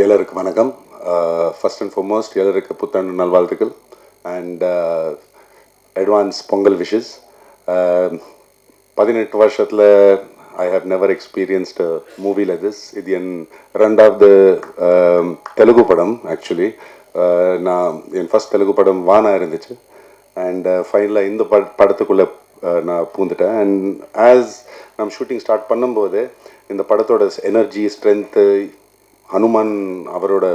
எல்லோருக்கும் வணக்கம். First and foremost எல்லோருக்கு புத்தாண்டு நல்வாழ்த்துக்கள். அண்ட் அட்வான்ஸ் பொங்கல் விஷஸ் பதினெட்டு வருஷத்தில் I have never experienced movie like this இது என் ரெண்டாவது தெலுங்கு படம் ஆக்சுவலி நான் என் ஃபஸ்ட் தெலுங்கு படம் வானா இருந்துச்சு. அண்ட் ஃபைனலாக இந்த பட படத்துக்குள்ளே நான் பூந்துட்டேன். அண்ட் ஆஸ் நம்ம ஷூட்டிங் ஸ்டார்ட் பண்ணும்போது இந்த படத்தோட எனர்ஜி ஸ்ட்ரென்த்து ஹனுமான் அவரோட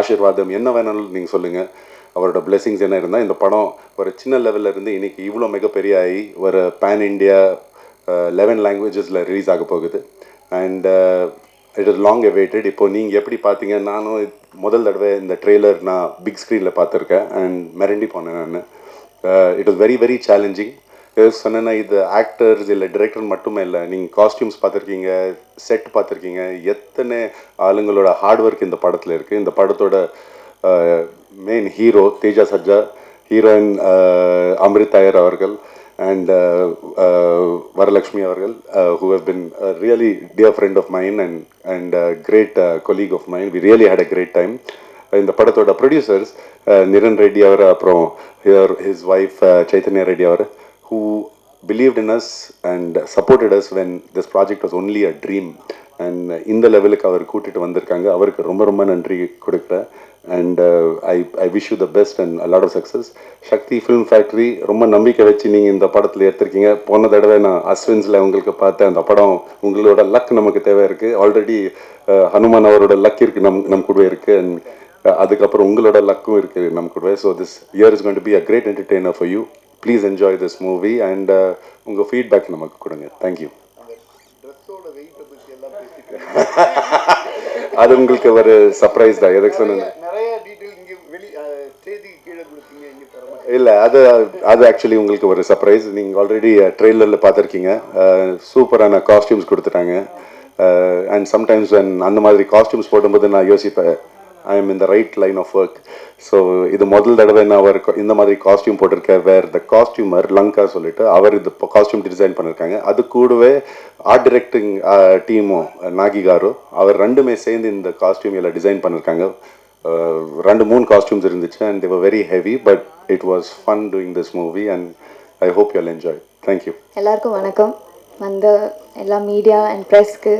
ஆசீர்வாதம் என்ன வேணாலும் நீங்கள் சொல்லுங்கள் அவரோட பிளெஸிங்ஸ் என்ன இருந்தால் இந்த படம் ஒரு சின்ன லெவலில் இருந்து இன்னைக்கு இவ்வளோ மிகப்பெரிய ஆகி ஒரு பேன் இண்டியா லெவன் லாங்குவேஜஸில் ரிலீஸ் ஆக போகுது. And it is long awaited இப்போது நீங்கள் எப்படி பார்த்தீங்க நானும் முதல் தடவை இந்த ட்ரெய்லர் நான் பிக் ஸ்க்ரீனில் பார்த்துருக்கேன் அண்ட் மிரண்டி போனேன் நான். It is very very challenging சொன்னேன்னா இது ஆக்டர்ஸ் இல்லை டிரெக்டர் மட்டுமே இல்லை. நீங்கள் காஸ்டியூம்ஸ் பார்த்துருக்கீங்க செட் பார்த்துருக்கீங்க. எத்தனை ஆளுங்களோட ஹார்ட் ஒர்க் இந்த படத்தில் இருக்குது இந்த படத்தோட main hero Teja Sajja heroine Amritha Aiyer அவர்கள் அண்ட் வரலக்ஷ்மி அவர்கள் who have been really dear friend of mine and and great colleague of mine we really had a great time இந்த படத்தோட ப்ரொடியூசர்ஸ் நிரன் ரெட்டி அவர் அப்புறம் ஹிஸ் ஒய்ஃப் சைத்தன்யா ரெட்டி அவர் who believed in us and supported us when this project was only a dream. And இந்த லெவலுக்கு அவர் கூட்டிட்டு வந்திருக்காங்க. அவருக்கு ரொம்ப ரொம்ப நன்றி கொடுக்குறேன். And I I wish you the best and lot of success Shakti film factory ரொம்ப நம்பிக்கை வச்சு நீங்கள் இந்த படத்தில் எடுத்திருக்கீங்க. போன தடவை நான் அஸ்வின்ஸில் உங்களுக்கு பார்த்தேன். அந்த படம் உங்களோட லக் நமக்கு தேவை இருக்குது ஆல்ரெடி ஹனுமான் அவரோட லக் இருக்குது நம் நம் கூட இருக்குது அண்ட் uh, அதுக்கப்புறம் உங்களோட லக்கும் இருக்குது நம்ம கூட so this year is going to be a great entertainer for you please enjoy this movie and உங்கள் ஃபீட்பேக் நமக்கு கொடுங்க. தேங்க்யூ அது உங்களுக்கு ஒரு சர்ப்ரைஸ் தான். எதுக்கு சொன்னேன்? இல்லை அது அது ஆக்சுவலி உங்களுக்கு ஒரு சர்ப்ரைஸ் நீங்கள் ஆல்ரெடி ட்ரெய்லரில் பார்த்துருக்கீங்க. சூப்பரான காஸ்டியூம்ஸ் கொடுத்துட்டாங்க. அண்ட் சம்டைம்ஸ் அந்த மாதிரி காஸ்டியூம்ஸ் போடும்போது நான் யோசிப்பேன். ஐ எம் இந்த right line of work so இது முதல் தடவை நான் அவர் இந்த மாதிரி காஸ்டியூம் போட்டிருக்கேன் வேர் த காஸ்டியூமர் லங்கா சொல்லிட்டு அவர் இந்த காஸ்டியூம் டிசைன் பண்ணியிருக்காங்க அது கூடவே ஆர்ட் டிரெக்டிங் டீமும் நாகி காரு அவர் ரெண்டுமே சேர்ந்து இந்த காஸ்டியூம் எல்லாம் டிசைன் பண்ணியிருக்காங்க ரெண்டு மூணு காஸ்டியூம்ஸ் இருந்துச்சு and they were very heavy but it was fun doing this movie and I hope you enjoy thank you எல்லாருக்கும் வணக்கம். வந்த எல்லா மீடியா அண்ட் ப்ரெஸ்க்கு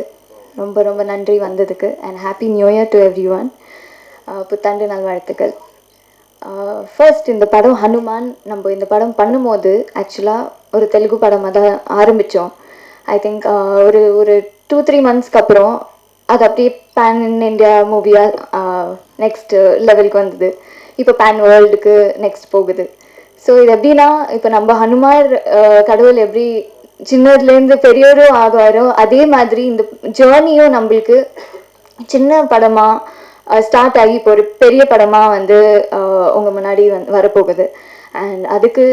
ரொம்ப ரொம்ப நன்றி வந்ததுக்கு and happy new year to everyone புத்தாண்டு நல்வாழ்த்துக்கள் ஃபர்ஸ்ட் இந்த படம் ஹனுமான் நம்ம இந்த படம் பண்ணும்போது ஆக்சுவலாக ஒரு தெலுங்கு படமாக தான் ஆரம்பித்தோம் ஐ திங்க் ஒரு ஒரு டூ த்ரீ மந்த்ஸ்க்கு அப்புறம் அது அப்படியே பேன் இந்தியா மூவியாக நெக்ஸ்ட் லெவலுக்கு வந்தது. இப்போ பேன் வேர்ல்டுக்கு நெக்ஸ்ட் போகுது. ஸோ இது எப்படின்னா இப்போ நம்ம ஹனுமார் கடவுள் எப்படி சின்னதுலேருந்து பெரியவரும் ஆகுவாரோ அதே மாதிரி இந்த ஜேர்னியும் நம்மளுக்கு சின்ன படமாக ஸ்டார்ட் ஆகி இப்போ ஒரு பெரிய படமாக வந்து உங்கள் முன்னாடி வந் வரப்போகுது. அண்ட் அதுக்கு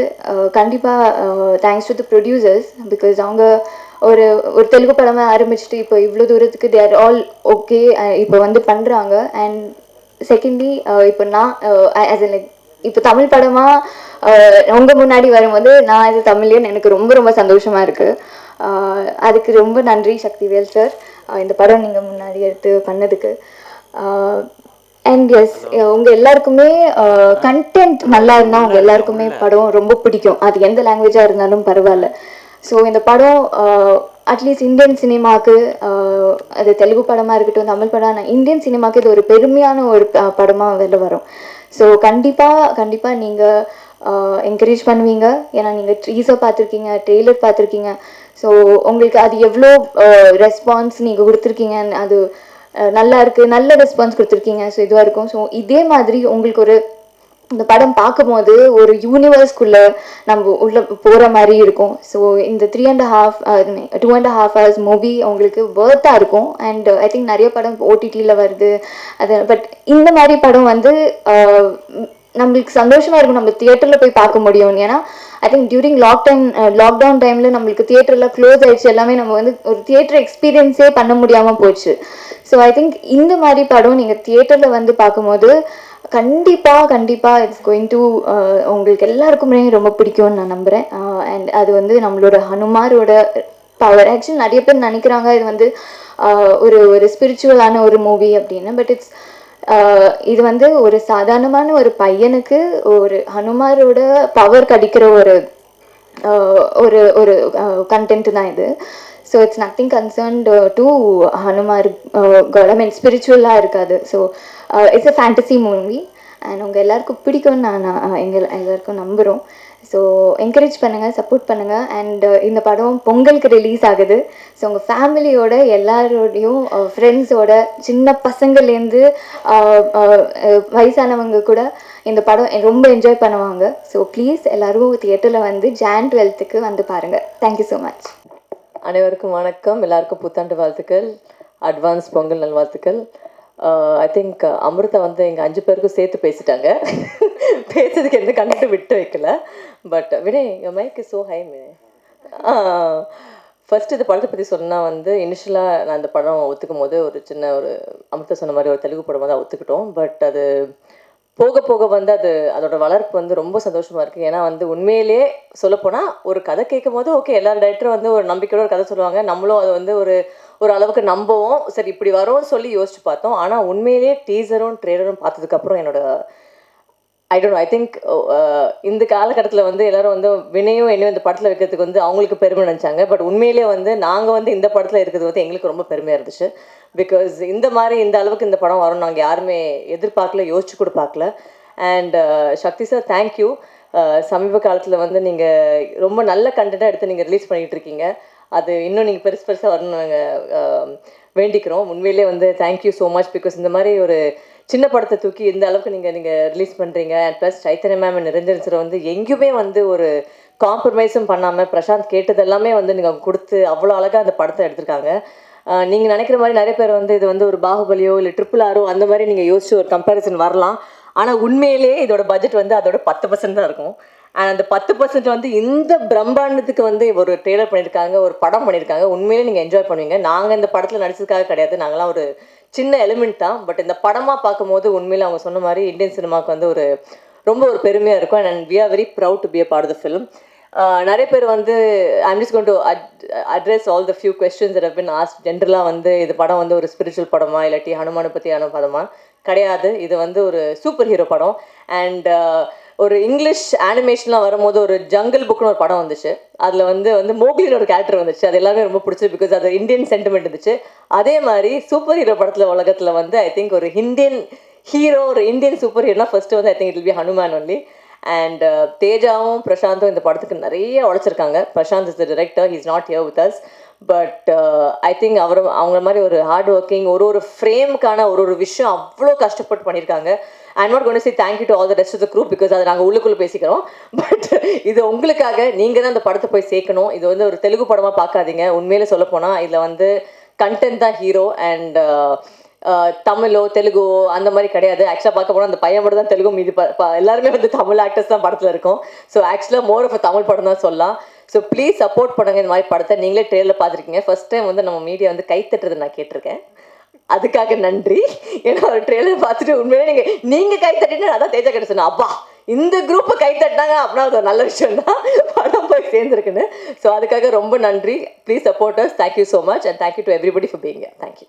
கண்டிப்பாக thanks to the producers because அவங்க ஒரு ஒரு தெலுங்கு படமாக ஆரம்பிச்சுட்டு இப்போ இவ்வளோ தூரத்துக்கு தேர் ஆல் ஓகே இப்போ வந்து பண்ணுறாங்க அண்ட் செகண்ட்லி இப்போ நான் ஆஸ் லைக் இப்போ தமிழ் படமாக உங்கள் முன்னாடி வரும்போது நான் இது தமிழ்லேன்னு எனக்கு ரொம்ப ரொம்ப சந்தோஷமாக இருக்குது அதுக்கு ரொம்ப நன்றி சக்திவேல் சார் இந்த படம் நீங்கள் முன்னாடி எடுத்து பண்ணதுக்கு. அண்ட் எஸ் உங்கள் எல்லாருக்குமே கண்டென்ட் நல்லா இருந்தால் உங்கள் எல்லாருக்குமே படம் ரொம்ப பிடிக்கும். அது எந்த லாங்குவேஜாக இருந்தாலும் பரவாயில்ல. ஸோ இந்த படம் அட்லீஸ்ட் இந்தியன் சினிமாவுக்கு அது தெலுங்கு படமாக இருக்கட்டும் தமிழ் படம் இந்தியன் சினிமாவுக்கு இது ஒரு பெருமையான ஒரு படமாக வெளில வரும். ஸோ கண்டிப்பாக கண்டிப்பாக நீங்கள் என்கரேஜ் பண்ணுவீங்க. ஏன்னா நீங்கள் ட்ரீஸை பார்த்துருக்கீங்க ட்ரெய்லர் பார்த்துருக்கீங்க. ஸோ உங்களுக்கு அது எவ்வளோ ரெஸ்பான்ஸ் நீங்கள் கொடுத்துருக்கீங்க அது நல்லா இருக்குது நல்ல ரெஸ்பான்ஸ் கொடுத்துருக்கீங்க. ஸோ இதுவாக இருக்கும். ஸோ இதே மாதிரி உங்களுக்கு ஒரு இந்த படம் பார்க்கும்போது ஒரு யூனிவர்ஸ்குள்ளே நம்ம உள்ளே போகிற மாதிரி இருக்கும். ஸோ இந்த three and half two and half hours movie உங்களுக்கு ஒர்த்தாக இருக்கும். அண்ட் ஐ திங்க் நிறைய படம் ஓடிடியில் வருது. அது பட் இந்த மாதிரி படம் வந்து uh, நம்மளுக்கு சந்தோஷமா இருக்கும் நம்ம தியேட்டரில் போய் பார்க்க முடியும். ஏன்னா I think during lock time lockdown டைமில் நம்மளுக்கு தியேட்டரில் க்ளோஸ் ஆயிடுச்சு. எல்லாமே நம்ம வந்து ஒரு தியேட்டர் எக்ஸ்பீரியன்ஸே பண்ண முடியாமல் போச்சு. ஸோ ஐ திங்க் இந்த மாதிரி படம் நீங்கள் தியேட்டரில் வந்து பார்க்கும்போது கண்டிப்பாக கண்டிப்பாக இட்ஸ் கோயிங் டு உங்களுக்கு எல்லாருக்குமே ரொம்ப பிடிக்கும்னு நான் நம்புகிறேன் அண்ட் அது வந்து நம்மளோட ஹனுமாரோட பவர் ஆக்சுவலி நிறைய பேர் நினைக்கிறாங்க இது வந்து ஒரு ஒரு ஸ்பிரிச்சுவலான ஒரு மூவி அப்படின்னு. பட் இட்ஸ் இது வந்து ஒரு சாதாரணமான ஒரு பையனுக்கு ஒரு ஹனுமாரோட பவர் கிடைக்கிற ஒரு ஒரு ஒரு கண்டென்ட் தான் இது. So it's nothing concerned to Hanumar god I mean ஸ்பிரிச்சுவலாக இருக்காது. So it's a fantasy movie and உங்கள் எல்லாருக்கும் பிடிக்கும்னு நான் நான் எங்கள் எல்லாருக்கும் நம்புகிறோம் ஸோ என்கரேஜ் பண்ணுங்கள் சப்போர்ட் பண்ணுங்கள் அண்டு uh, இந்த படம் பொங்கலுக்கு ரிலீஸ் ஆகுது. ஸோ உங்கள் ஃபேமிலியோட எல்லாரோடையும் uh, ஃப்ரெண்ட்ஸோட சின்ன பசங்கள்லேருந்து uh, வயசானவங்க கூட இந்த படம் ரொம்ப என்ஜாய் பண்ணுவாங்க. ஸோ ப்ளீஸ் எல்லோரும் தியேட்டரில் வந்து ஜான் டுவெல்த்துக்கு வந்து பாருங்கள் தேங்க்யூ ஸோ மச் அனைவருக்கும் வணக்கம். எல்லாருக்கும் புத்தாண்டு வாழ்த்துக்கள். அட்வான்ஸ் பொங்கல் நல்வாழ்த்துக்கள். ஐ திங்க் அமிர்தா வந்து எங்கள் அஞ்சு பேருக்கும் சேர்த்து பேசிட்டாங்க. பேசுறதுக்கு எந்த கண்டென்ட்டும் விட்டு வைக்கல. பட் வினய் என் மைக் ஸோ ஹை மே ஃபர்ஸ்ட் இந்த படத்தை பற்றி சொன்னால் வந்து இனிஷியலாக நான் இந்த படம் ஒத்துக்கும் போது ஒரு சின்ன ஒரு அமிர்தா சொன்ன மாதிரி ஒரு தெலுங்கு படம் தான் ஒத்துக்கிட்டோம். பட் அது போக போக வந்து அது அதோட வளர்ப்பு வந்து ரொம்ப சந்தோஷமாக இருக்குது ஏன்னா வந்து உண்மையிலேயே சொல்லப்போனால் ஒரு கதை கேட்கும் போது ஓகே எல்லா டைரக்டரும் வந்து ஒரு நம்பிக்கையோட ஒரு கதை சொல்லுவாங்க. நம்மளும் அதை வந்து ஒரு ஒரு அளவுக்கு நம்பவும். சரி இப்படி வரும்னு சொல்லி யோசிச்சு பார்த்தோம். ஆனால் உண்மையிலேயே டீசரும் ட்ரெய்லரும் பார்த்ததுக்கப்புறம் என்னோட ஐ டோன்ட் ஐ திங்க் இந்த காலகட்டத்தில் வந்து எல்லாரும் வந்து வினையும் என்னையும் இந்த படத்தில் வைக்கிறதுக்கு வந்து அவங்களுக்கு பெருமை நினச்சாங்க. பட் உண்மையிலேயே வந்து நாங்கள் வந்து இந்த படத்தில் இருக்கிறது வந்து எங்களுக்கு ரொம்ப பெருமையாக இருந்துச்சு. பிகாஸ் இந்த மாதிரி இந்த அளவுக்கு இந்த படம் வரும் நாங்கள் யாருமே எதிர்பார்க்கல யோசிச்சு கூட பார்க்கல. And uh, Shakti sir thank you uh, சமீப காலத்தில் வந்து நீங்கள் ரொம்ப நல்ல கண்டென்ட்டாக எடுத்து நீங்கள் ரிலீஸ் பண்ணிகிட்டு இருக்கீங்க. அது இன்னும் நீங்கள் பெருசு பெருசாக வரணும் நாங்கள் uh, வேண்டிக்கிறோம். உண்மையிலே வந்து தேங்க்யூ ஸோ மச் பிகாஸ் இந்த மாதிரி ஒரு சின்ன படத்தை தூக்கி இந்த அளவுக்கு நீங்கள் நீங்கள் ரிலீஸ் பண்ணுறீங்க and plus Chaitanya ma'am Niranjan sir வந்து எங்கேயுமே வந்து ஒரு காம்ப்ரமைஸும் பண்ணாமல் பிரசாந்த் கேட்டது எல்லாமே வந்து நீங்கள் கொடுத்து அவ்வளோ அழகாக அந்த படத்தை எடுத்திருக்காங்க. நீங்கள் நினைக்கிற மாதிரி நிறைய பேர் வந்து இது வந்து ஒரு பாகுபலியோ இல்லை ட்ரிபிள் ஆரோ அந்த மாதிரி நீங்கள் யோசிச்சு ஒரு கம்பேரிசன் வரலாம். ஆனால் உண்மையிலேயே இதோட பட்ஜெட் வந்து அதோட பத்து பர்சன்ட் தான் இருக்கும். அந்த பத்து பர்சன்ட் வந்து இந்த பிரம்மாண்டத்துக்கு வந்து ஒரு ட்ரெய்லர் பண்ணியிருக்காங்க ஒரு படம் பண்ணியிருக்காங்க உண்மையிலே நீங்கள் என்ஜாய் பண்ணுவீங்க. நாங்கள் இந்த படத்தில் நடிச்சதுக்காக கிடையாது. நாங்களாம் ஒரு சின்ன எலிமெண்ட் தான். பட் இந்த படமாக பார்க்கும்போது உண்மையில் அவங்க சொன்ன மாதிரி இந்தியன் சினிமாவுக்கு வந்து ஒரு ரொம்ப ஒரு பெருமையாக இருக்கும். And we are very proud to be a part the film நிறைய பேர் வந்து I'm just going to address all the few questions that பின் been ஜென்ரலாக வந்து இது படம் வந்து ஒரு ஸ்பிரிச்சுவல் படமா இல்லாட்டி ஹனுமானை பற்றியான படமா? கிடையாது. இது வந்து ஒரு சூப்பர் ஹீரோ படம் அண்ட் ஒரு இங்கிலீஷ் அனிமேஷன்லாம் வரும்போது ஒரு ஜங்கிள் புக்னு ஒரு படம் வந்துச்சு. அதில் வந்து வந்து மோக்லின்னு ஒரு கேரக்டர் வந்துச்சு. அது எல்லாமே ரொம்ப பிடிச்சது பிகாஸ் அது இந்தியன் சென்டிமெண்ட் இருந்துச்சு. அதே மாதிரி சூப்பர் ஹீரோ படத்தில் உலகத்தில் வந்து ஐ திங்க் ஒரு இந்தியன் ஹீரோ ஒரு இந்தியன் சூப்பர் ஹீரோனா ஃபர்ஸ்ட் வந்து I think it be Hanuman only and தேஜாவும் பிரசாந்தும் இந்த படத்துக்கு நிறைய உழைச்சிருக்காங்க. Prashanth is the director he's not here with us but I think அவர் அவங்க மாதிரி ஒரு ஹார்ட் ஒர்க்கிங் ஒரு ஒரு ஃப்ரேமுக்கான ஒரு ஒரு விஷயம் அவ்வளோ கஷ்டப்பட்டு பண்ணியிருக்காங்க. ஐ நாட் கொண்டு see thank you to all the rest of the group because அதை நாங்கள் உள்ளுக்குள்ளே பேசிக்கிறோம். பட் இது உங்களுக்காக நீங்கள் தான் அந்த படத்தை போய் சேர்க்கணும். இது வந்து ஒரு தெலுங்கு படமாக பார்க்காதீங்க. உண்மையிலே சொல்லப்போனால் இதில் வந்து கண்டென்ட் தான் ஹீரோ அண்ட் uh, uh, தமிழோ தெலுங்கோ அந்த மாதிரி கிடையாது. ஆக்சுவலாக பார்க்க போனால் அந்த பையன் மட்டும் தான் தெலுங்கு மீதி ப- எல்லாருமே வந்து தமிழ் ஆக்டர்ஸ் தான் படத்தில் இருக்கும். ஸோ ஆக்சுவலாக மோர் ஆஃப் தமிழ் படம் தான் சொல்லலாம். ஸோ ப்ளீஸ் சப்போர்ட் பண்ணுங்க இந்த மாதிரி படத்தை. நீங்களே ட்ரெயிலில் பார்த்துருக்கீங்க. ஃபர்ஸ்ட் டைம் வந்து நம்ம மீடியா வந்து கைத்தட்டுறது நான் கேட்டிருக்கேன். அதுக்காக நன்றி. ஏன்னா ஒரு ட்ரெயிலர் பார்த்துட்டு உண்மையிலே நீங்கள் நீங்கள் கை தட்டினா அதான் தேஜா கிட்ட சொன்னேன் அப்பா இந்த குரூப்பை கை தட்டினாங்க அப்படின்னா அது ஒரு நல்ல விஷயம் தான். படம் போய் சேர்ந்துருக்குன்னு. ஸோ அதுக்காக ரொம்ப நன்றி. Please supporters thank you so much and thank you to everybody for பீங்க thank you